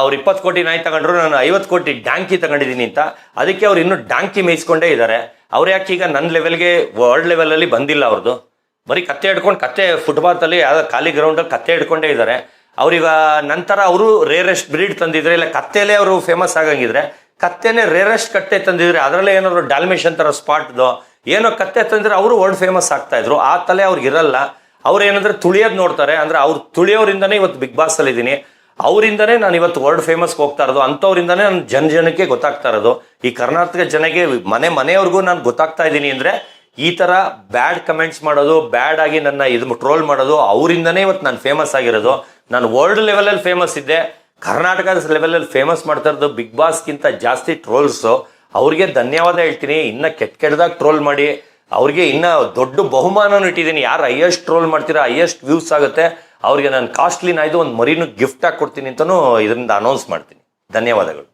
ಅವ್ರು ಇಪ್ಪತ್ತು ಕೋಟಿ ನಾಯಿ ತಗೊಂಡ್ರು, ನಾನು ಐವತ್ತು ಕೋಟಿ ಡ್ಯಾಂಕಿ ತಗೊಂಡಿದ್ದೀನಿ ಅಂತ. ಅದಕ್ಕೆ ಅವ್ರು ಇನ್ನೂ ಡ್ಯಾಂಕಿ ಮೇಯಿಸ್ಕೊಂಡೇ ಇದ್ದಾರೆ ಅವ್ರು ಯಾಕೆ ಈಗ ನನ್ನ ಲೆವೆಲ್ಗೆ ವರ್ಲ್ಡ್ ಲೆವೆಲಲ್ಲಿ ಬಂದಿಲ್ಲ ಅವ್ರದ್ದು ಬರೀ ಕತ್ತೆ ಹಿಡ್ಕೊಂಡು, ಕತ್ತೆ ಫುಟ್ಬಾತಲ್ಲಿ ಯಾವುದೋ ಖಾಲಿ ಗ್ರೌಂಡಲ್ಲಿ ಕತ್ತೆ ಹಿಡ್ಕೊಂಡೇ ಇದ್ದಾರೆ ಅವ್ರೀಗ ನಂತರ ಅವರು ರೇರೆಸ್ಟ್ ಬ್ರೀಡ್ ತಂದಿದ್ರೆ, ಇಲ್ಲ ಕತ್ತೆಲೇ ಅವರು ಫೇಮಸ್ ಆಗಂಗಿದ್ರೆ ಕತ್ತೆನೇ ರೇರೆಸ್ಟ್ ಕತ್ತೆ ತಂದಿದ್ರೆ ಅದರಲ್ಲೇ ಏನಾದ್ರು ಡಾಲ್ಮೇಶನ್ ಥರ ಸ್ಪಾಟ್ದು ಏನೋ ಕತ್ತೆ ತಂದಿದ್ರೆ ಅವರು ವರ್ಲ್ಡ್ ಫೇಮಸ್ ಆಗ್ತಾ ಇದ್ರು. ಆ ತಲೆ ಅವ್ರಿಗೆ ಇರಲ್ಲ. ಅವ್ರು ಏನಂದ್ರೆ ತುಳಿಯೋದು ನೋಡ್ತಾರೆ. ಅಂದ್ರೆ ಅವ್ರು ತುಳಿಯೋರಿಂದನೇ ಇವತ್ತು ಬಿಗ್ ಬಾಸ್ ಅಲ್ಲಿ ಇದ್ದೀನಿ ಅವರಿಂದನೇ ನಾನು ಇವತ್ತು ವರ್ಲ್ಡ್ ಫೇಮಸ್ಗೆ ಹೋಗ್ತಾ ಇರೋದು. ಅಂಥವ್ರಿಂದನೇ ನಾನು ಜನ ಜನಕ್ಕೆ ಗೊತ್ತಾಗ್ತಾ ಇರೋದು. ಈ ಕರ್ನಾಟಕ ಜನಗೆ ಮನೆ ಮನೆಯವ್ರಿಗೂ ನಾನು ಗೊತ್ತಾಗ್ತಾ ಇದ್ದೀನಿ ಅಂದ್ರೆ ಈ ತರ ಬ್ಯಾಡ್ ಕಮೆಂಟ್ಸ್ ಮಾಡೋದು ಬ್ಯಾಡ್ ಆಗಿ ನನ್ನ ಇದು ಟ್ರೋಲ್ ಮಾಡೋದು, ಅವರಿಂದನೇ ಇವತ್ತು ನಾನು ಫೇಮಸ್ ಆಗಿರೋದು. ನಾನು ವರ್ಲ್ಡ್ ಲೆವೆಲಲ್ಲಿ ಫೇಮಸ್ ಇದ್ದೆ. ಕರ್ನಾಟಕದ ಲೆವೆಲಲ್ಲಿ ಫೇಮಸ್ ಮಾಡ್ತಾ ಇರೋದು ಬಿಗ್ ಬಾಸ್ಗಿಂತ ಜಾಸ್ತಿ ಟ್ರೋಲ್ಸು ಅವ್ರಿಗೆ ಧನ್ಯವಾದ ಹೇಳ್ತೀನಿ. ಇನ್ನ ಕೆಟ್ಟ ಕೆಟ್ಟದಾಗ ಟ್ರೋಲ್ ಮಾಡಿ, ಅವ್ರಿಗೆ ಇನ್ನ ದೊಡ್ಡ ಬಹುಮಾನನೂ ಇಟ್ಟಿದ್ದೀನಿ. ಯಾರು ಹೈಯೆಸ್ಟ್ ಟ್ರೋಲ್ ಮಾಡ್ತೀರಾ ಹೈಯೆಸ್ಟ್ ವ್ಯೂಸ್ ಆಗುತ್ತೆ. ಅವ್ರಿಗೆ ನಾನು ಕಾಸ್ಟ್ಲಿ ನಾಯ್ದು ಒಂದು ಮರಿನೂ ಗಿಫ್ಟ್ ಆಗಿ ಕೊಡ್ತೀನಿ ಅಂತಲೂ ಇದರಿಂದ ಅನೌನ್ಸ್ ಮಾಡ್ತೀನಿ. ಧನ್ಯವಾದಗಳು.